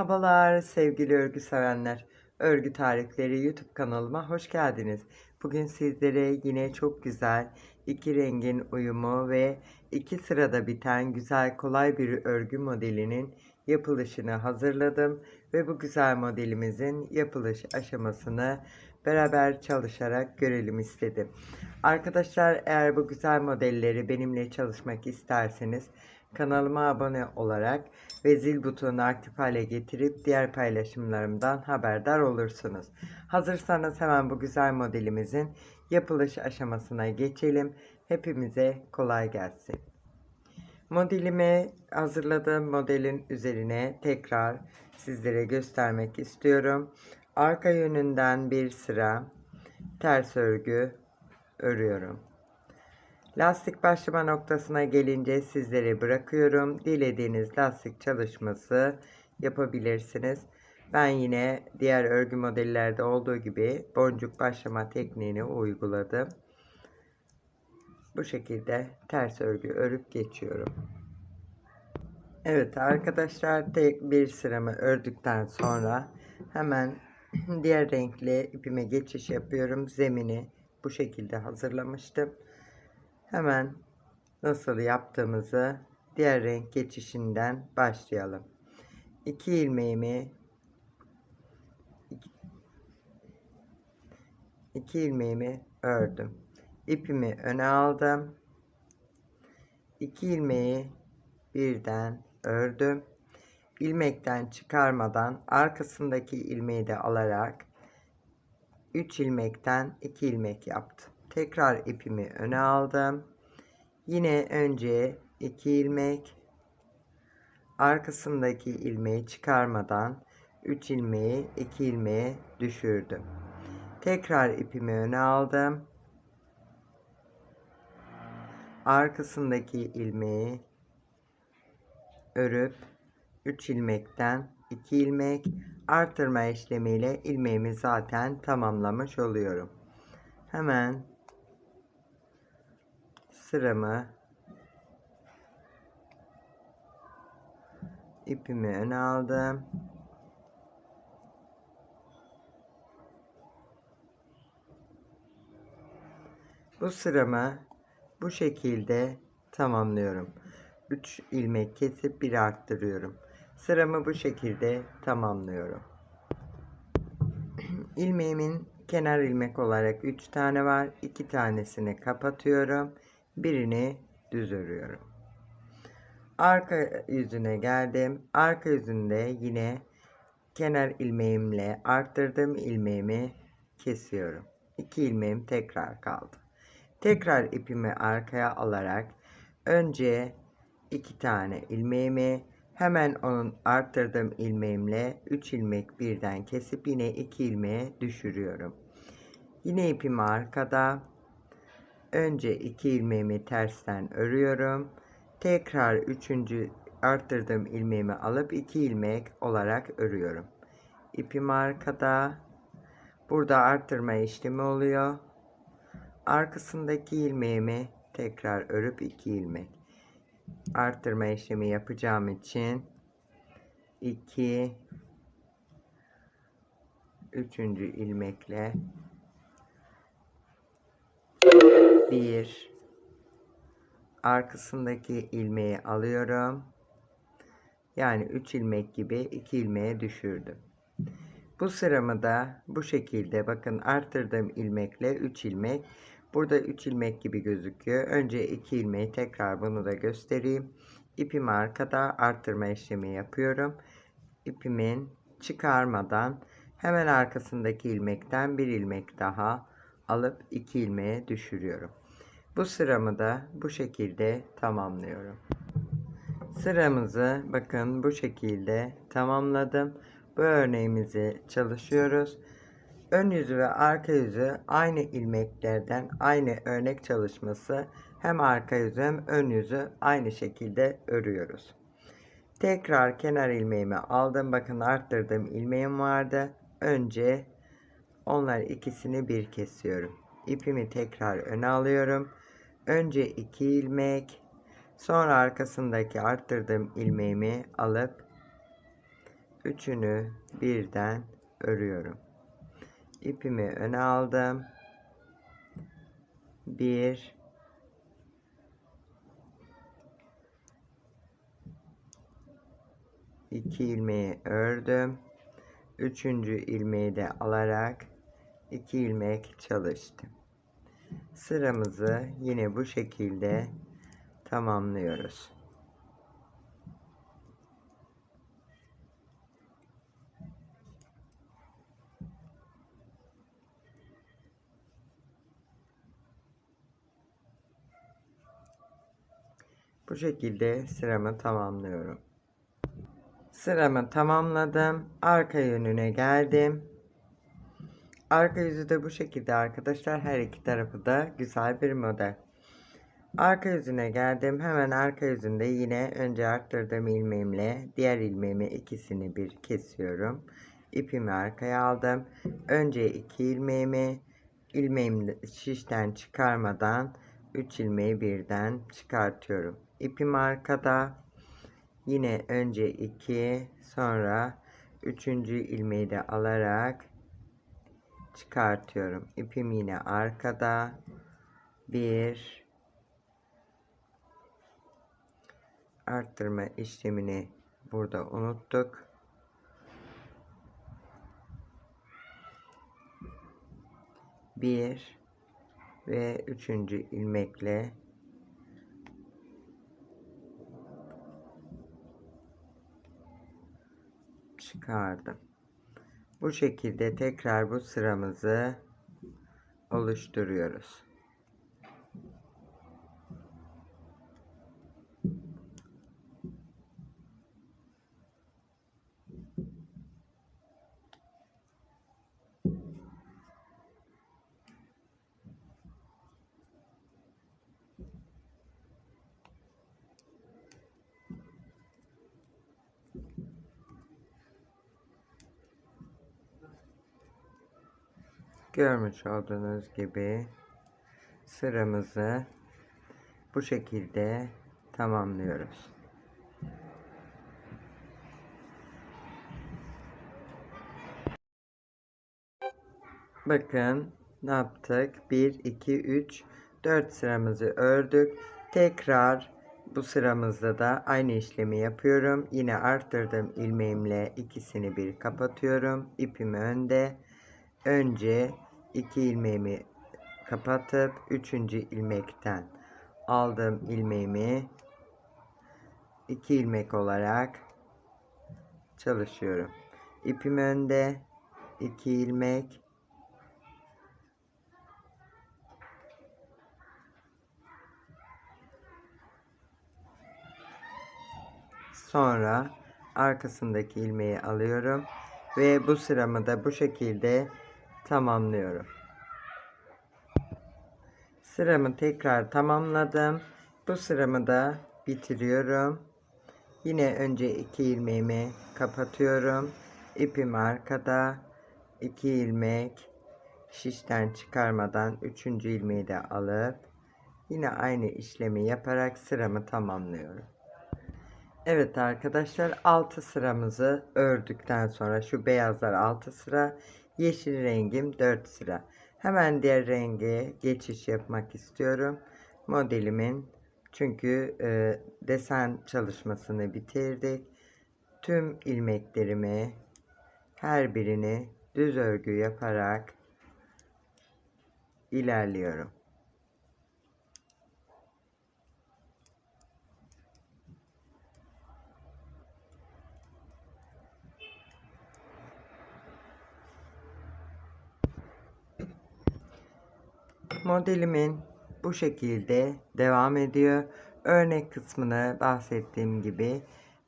Merhabalar sevgili örgü sevenler. Örgü tarifleri YouTube kanalıma hoş geldiniz. Bugün sizlere yine çok güzel iki rengin uyumu ve iki sırada biten güzel kolay bir örgü modelinin yapılışını hazırladım ve bu güzel modelimizin yapılış aşamasını beraber çalışarak görelim istedim. Arkadaşlar eğer bu güzel modelleri benimle çalışmak isterseniz kanalıma abone olarak ve zil butonunu aktif hale getirip diğer paylaşımlarımdan haberdar olursunuz. Hazırsanız hemen bu güzel modelimizin yapılış aşamasına geçelim. Hepimize kolay gelsin. Modelimi hazırladığım modelin üzerine tekrar sizlere göstermek istiyorum. Arka yönünden bir sıra ters örgü örüyorum. Lastik başlama noktasına gelince sizlere bırakıyorum. Dilediğiniz lastik çalışması yapabilirsiniz. Ben yine diğer örgü modellerde olduğu gibi boncuk başlama tekniğini uyguladım. Bu şekilde ters örgü örüp geçiyorum. Evet arkadaşlar tek bir sıramı ördükten sonra hemen diğer renkli ipime geçiş yapıyorum. Zemini bu şekilde hazırlamıştım. Hemen nasıl yaptığımızı diğer renk geçişinden başlayalım. 2 ilmeğimi 2 ilmeğimi ördüm. İpimi öne aldım. 2 ilmeği birden ördüm. İlmekten çıkarmadan arkasındaki ilmeği de alarak 3 ilmekten 2 ilmek yaptım. Tekrar ipimi öne aldım. Yine önce 2 ilmek arkasındaki ilmeği çıkarmadan 3 ilmeği 2 ilmeğe düşürdüm. Tekrar ipimi öne aldım. Arkasındaki ilmeği örüp 3 ilmekten 2 ilmek artırma işlemiyle ilmeğimi zaten tamamlamış oluyorum. Hemen sıramı ipimi öne aldım. Bu sıramı bu şekilde tamamlıyorum. 3 ilmek kesip bir arttırıyorum. Sıramı bu şekilde tamamlıyorum. ilmeğimin kenar ilmek olarak 3 tane var. 2 tanesini kapatıyorum. Birini düz örüyorum. Arka yüzüne geldim. Arka yüzünde yine kenar ilmeğimle arttırdım ilmeğimi kesiyorum. 2 ilmeğim tekrar kaldı. Tekrar ipimi arkaya alarak önce 2 tane ilmeğimi hemen onun arttırdığım ilmeğimle 3 ilmek birden kesip yine 2 ilmeğe düşürüyorum. Yine ipimi arkada önce 2 ilmeğimi tersten örüyorum. Tekrar 3. arttırdığım ilmeğimi alıp 2 ilmek olarak örüyorum. İpim arkada. Burada arttırma işlemi oluyor. Arkasındaki ilmeğimi tekrar örüp 2 ilmek. Arttırma işlemi yapacağım için 2 üçüncü ilmekle bir arkasındaki ilmeği alıyorum. Yani 3 ilmek gibi 2 ilmeğe düşürdüm. Bu sıramı da bu şekilde bakın arttırdığım ilmekle 3 ilmek. Burada 3 ilmek gibi gözüküyor. Önce 2 ilmeği tekrar bunu da göstereyim. İpimi arkada arttırma işlemi yapıyorum. İpimin çıkarmadan hemen arkasındaki ilmekten bir ilmek daha alıp 2 ilmeğe düşürüyorum. Bu sıramı da bu şekilde tamamlıyorum. Sıramızı bakın bu şekilde tamamladım. Bu örneğimizi çalışıyoruz. Ön yüzü ve arka yüzü aynı ilmeklerden aynı örnek çalışması hem arka yüzü hem ön yüzü aynı şekilde örüyoruz. Tekrar kenar ilmeğimi aldım. Bakın arttırdığım ilmeğim vardı. Önce onlar ikisini bir kesiyorum. İpimi tekrar öne alıyorum. Önce iki ilmek, sonra arkasındaki arttırdığım ilmeğimi alıp üçünü birden örüyorum. İpimi öne aldım. Bir iki ilmeği ördüm. Üçüncü ilmeği de alarak iki ilmek çalıştım. Sıramızı yine bu şekilde tamamlıyoruz. Bu şekilde sıramı tamamlıyorum. Sıramı tamamladım. Arka yönüne geldim. Arka yüzü de bu şekilde arkadaşlar. Her iki tarafı da güzel bir model. Arka yüzüne geldim. Hemen arka yüzünde yine önce arttırdığım ilmeğimle diğer ilmeğimi ikisini bir kesiyorum. İpimi arkaya aldım. Önce iki ilmeğimi ilmeğimi şişten çıkarmadan 3 ilmeği birden çıkartıyorum. İpim arkada. Yine önce 2 sonra 3. ilmeği de alarak çıkartıyorum. İpim yine arkada. 1 arttırma işlemini burada unuttuk. Bir ve üçüncü ilmekle çıkardım. Bu şekilde tekrar bu sıramızı oluşturuyoruz. Görmüş olduğunuz gibi sıramızı bu şekilde tamamlıyoruz. Bakın ne yaptık? 1, 2, 3, 4 sıramızı ördük. Tekrar bu sıramızda da aynı işlemi yapıyorum. Yine arttırdığım ilmeğimle ikisini bir kapatıyorum. İpim önde. Önce iki ilmeğimi kapatıp üçüncü ilmekten aldığım ilmeğimi iki ilmek olarak çalışıyorum. İpim önde, iki ilmek, sonra arkasındaki ilmeği alıyorum ve bu sıramı da bu şekilde tamamlıyorum. Sıramı tekrar tamamladım. Bu sıramı da bitiriyorum. Yine önce iki ilmeğimi kapatıyorum. İpim arkada. 2 ilmek şişten çıkarmadan üçüncü ilmeği de alıp yine aynı işlemi yaparak sıramı tamamlıyorum. Evet arkadaşlar 6 sıramızı ördükten sonra şu beyazlar 6 sıra Yeşil rengim 4 sıra. Hemen diğer renge geçiş yapmak istiyorum. Modelimin çünkü e, desen çalışmasını bitirdik. Tüm ilmeklerimi her birini düz örgü yaparak ilerliyorum. Modelimin bu şekilde devam ediyor. Örnek kısmını bahsettiğim gibi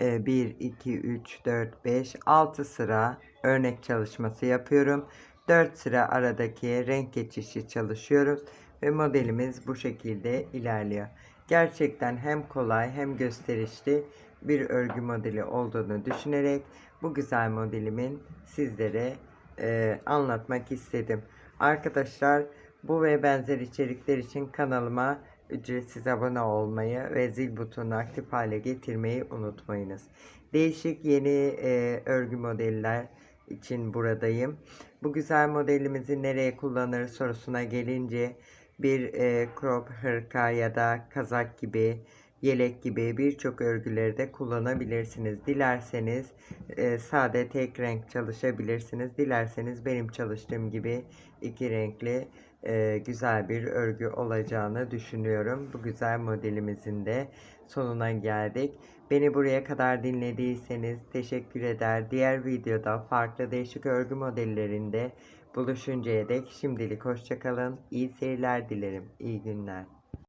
1, 2, 3, 4, 5, 6 sıra örnek çalışması yapıyorum. 4 sıra aradaki renk geçişi çalışıyoruz ve modelimiz bu şekilde ilerliyor. Gerçekten hem kolay hem gösterişli bir örgü modeli olduğunu düşünerek bu güzel modelimin sizlere e, anlatmak istedim. Arkadaşlar bu ve benzer içerikler için kanalıma ücretsiz abone olmayı ve zil butonunu aktif hale getirmeyi unutmayınız. Değişik yeni e, örgü modeller için buradayım. Bu güzel modelimizi nereye kullanır sorusuna gelince bir e, crop hırka ya da kazak gibi yelek gibi birçok örgüleri de kullanabilirsiniz. Dilerseniz e, sade tek renk çalışabilirsiniz. Dilerseniz benim çalıştığım gibi iki renkli e, güzel bir örgü olacağını düşünüyorum. Bu güzel modelimizin de sonuna geldik. Beni buraya kadar dinlediyseniz teşekkür eder. Diğer videoda farklı değişik örgü modellerinde buluşuncaya dek şimdilik hoşçakalın. İyi seyirler dilerim. İyi günler.